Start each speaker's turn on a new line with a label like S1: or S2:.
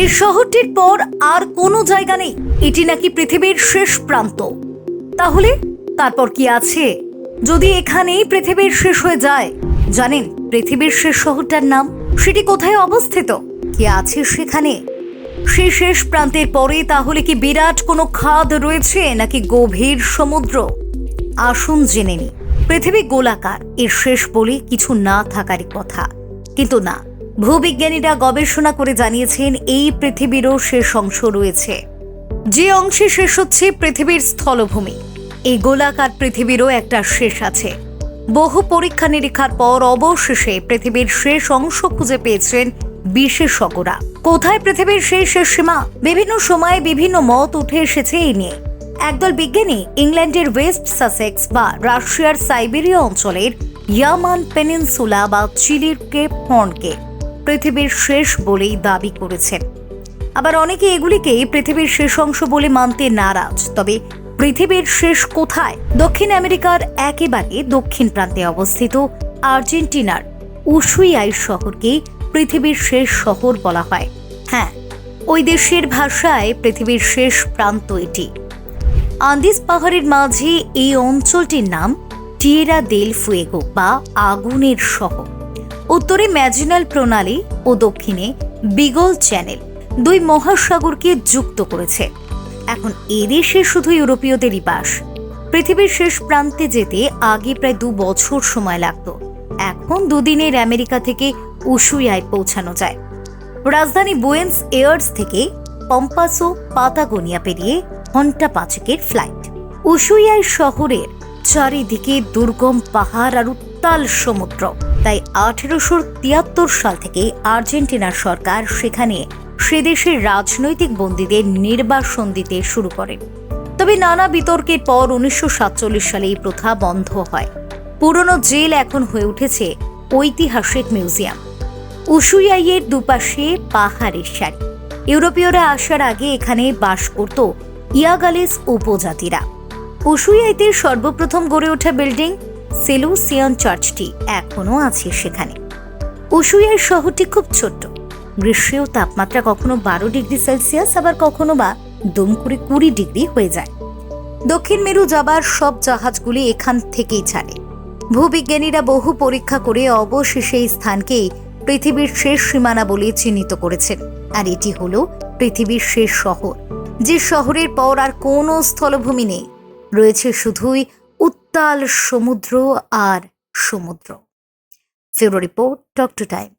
S1: এই শহরটির পর আর কোনো জায়গা নেই। এটি নাকি পৃথিবীর শেষ প্রান্ত। তাহলে তারপর কি আছে? যদি এখানেই পৃথিবীর শেষ হয়ে যায়, জানেন পৃথিবীর শেষ শহরটার নাম? সেটি কোথায় অবস্থিত? কি আছে সেখানে? সেই শেষ প্রান্তের পরে তাহলে কি বিরাট কোনো খাদ রয়েছে নাকি গভীর সমুদ্র? আসুন জেনে নি পৃথিবী গোলাকার, এর শেষ বলে কিছু না থাকারই কথা। কিন্তু না ভূবিজ্ঞানীরা গবেষণা করে জানিয়েছেন, এই পৃথিবীরও শেষ অংশ রয়েছে। যে অংশে শেষ হচ্ছে পৃথিবীর স্থলভূমি। এই গোলাকার পৃথিবীরও একটা শেষ আছে। বহু পরীক্ষা নিরীক্ষার পর অবশেষে পৃথিবীর শেষ অংশ খুঁজে পেয়েছেন বিশেষজ্ঞরা। কোথায় পৃথিবীর সেই শেষ সীমা? বিভিন্ন সময়ে বিভিন্ন মত উঠে এসেছে এই নিয়ে। একদল বিজ্ঞানী ইংল্যান্ডের ওয়েস্ট সাসেক্স বা রাশিয়ার সাইবেরিয়া অঞ্চলের ইয়ামান পেনিনসুলা বা চিলির কেপ হর্নকে পৃথিবীর শেষ বলেই দাবি করেছেন। আবার অনেকে এগুলিকে পৃথিবীর শেষ অংশ বলে মানতে নারাজ। তবে পৃথিবীর শেষ কোথায়? দক্ষিণ আমেরিকার একেবারে দক্ষিণ প্রান্তে অবস্থিত আর্জেন্টিনার উসুইয়াই শহরকে পৃথিবীর শেষ শহর বলা হয়। হ্যাঁ ওই দেশের ভাষায় পৃথিবীর শেষ প্রান্ত এটি। আন্দিস পাহাড়ের মাঝে এই অঞ্চলটির নাম টিয়েরা দেল ফুয়েগো বা আগুনের শহর। উত্তরে ম্যাজিনাল প্রণালী ও দক্ষিণে বিগল চ্যানেল দুই মহাসাগরকে যুক্ত করেছে। এখন এদেশে শুধু ইউরোপীয়দেরই বাস। পৃথিবীর শেষ প্রান্তে যেতে আগে প্রায় দু বছর সময় লাগতো। এখন দুদিনের আমেরিকা থেকে উসুয়ায় পৌঁছানো যায়। রাজধানী বুয়েন্স এয়ার্স থেকে পম্পাসো, পাতাগোনিয়া পেরিয়ে ঘণ্টা পাঁচেকের ফ্লাইট। উসুয়াই শহরের চারিদিকে দুর্গম পাহাড় আর উত্তাল সমুদ্র। তাই আঠেরোশো তিয়াত্তর সাল থেকে আর্জেন্টিনার সরকার সেখানে সে দেশের রাজনৈতিক বন্দীদের নির্বাসন দিতে শুরু করেন তবে নানা বিতর্কের পর উনিশশো সাতচল্লিশ সালে এই প্রথা বন্ধ হয়। পুরনো জেল এখন হয়ে উঠেছে ঐতিহাসিক মিউজিয়াম। উসুয়াইয়ের দুপাশে পাহাড়ের সারি। ইউরোপীয়রা আসার আগে এখানে বাস করত ইয়াগালিস উপজাতিরা। উসুয়াইতে সর্বপ্রথম গড়ে ওঠা বিল্ডিং সেলুসিয়ান চার্চটি এখনও আছে সেখানে। উসুয়াই শহরটি খুব ছোট্ট। গ্রীষ্মেও তাপমাত্রা কখনো বারো ডিগ্রি সেলসিয়াস, আবার কখনো বা দুম করে কুড়ি ডিগ্রি হয়ে যায়। দক্ষিণ মেরু যাবার সব জাহাজগুলি এখান থেকেই ছাড়ে। ভূবিজ্ঞানীরা বহু পরীক্ষা করে অবশেষে এই স্থানকেই পৃথিবীর শেষ সীমানা বলে চিহ্নিত করেছেন। আর এটি হল পৃথিবীর শেষ শহর, যে শহরের পর আর কোনো স্থলভূমি নেই। রয়েছে শুধুই উত্তাল সমুদ্র আর সমুদ্র। ফেব্রুয়ারি রিপোর্ট টক টু টাইম।